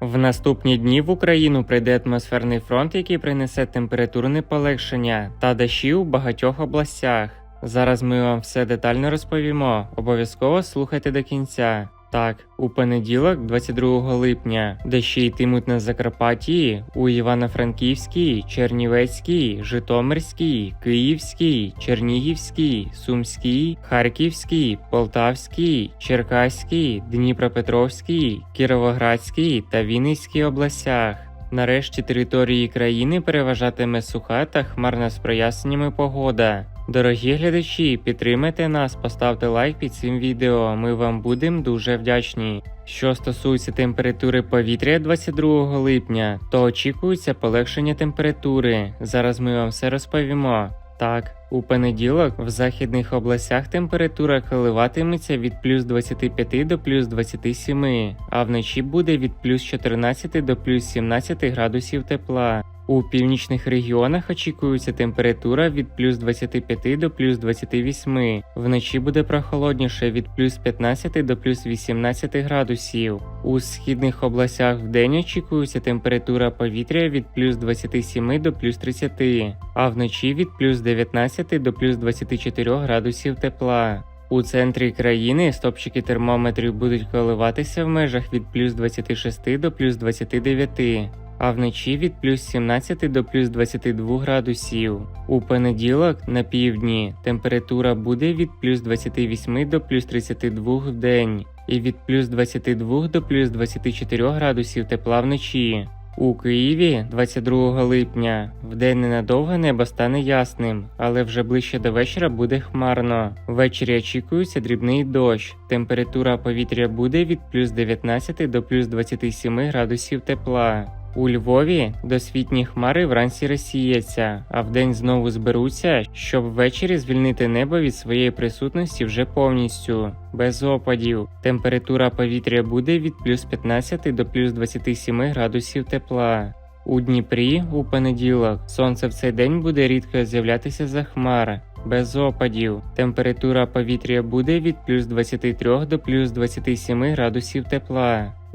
В наступні дні в Україну прийде атмосферний фронт, який принесе температурне полегшення та дощі у багатьох областях. Зараз ми вам все детально розповімо. Обов'язково слухайте до кінця. Так, у понеділок, 22 липня, дощі йтимуть на Закарпатті, у Івано-Франківській, Чернівецькій, Житомирській, Київській, Чернігівській, Сумській, Харківській, Полтавській, Черкаській, Дніпропетровській, Кіровоградській та Вінницькій областях. Нарешті території країни переважатиме суха та хмарна з проясненнями погода. Дорогі глядачі, підтримайте нас, поставте лайк під цим відео. Ми вам будемо дуже вдячні. Що стосується температури повітря 22 липня, то очікується полегшення температури. Зараз ми вам все розповімо. Так, у понеділок в західних областях температура коливатиметься від плюс 25 до плюс 27, а вночі буде від плюс 14 до плюс 17 градусів тепла. У північних регіонах очікується температура від плюс 25 до плюс 28. Вночі буде прохолодніше від плюс 15 до плюс 18 градусів. У східних областях вдень очікується температура повітря від плюс 27 до плюс 30, а вночі від плюс 19 до плюс 24 градусів тепла. У центрі країни стопчики термометрів будуть коливатися в межах від плюс 26 до плюс 29, а вночі від плюс 17 до плюс 22 градусів. У понеділок на півдні температура буде від плюс 28 до плюс 32 в день і від плюс 22 до плюс 24 градусів тепла вночі. У Києві 22 липня вдень ненадовго небо стане ясним, але вже ближче до вечора буде хмарно. Ввечері очікується дрібний дощ. Температура повітря буде від плюс 19 до плюс 27 градусів тепла. У Львові досвітні хмари вранці розсіяться, а вдень знову зберуться, щоб ввечері звільнити небо від своєї присутності вже повністю, без опадів. Температура повітря буде від плюс 15 до плюс 27 градусів тепла. У Дніпрі у понеділок сонце в цей день буде рідко з'являтися за хмар, без опадів. Температура повітря буде від плюс 23 до плюс 27 градусів тепла.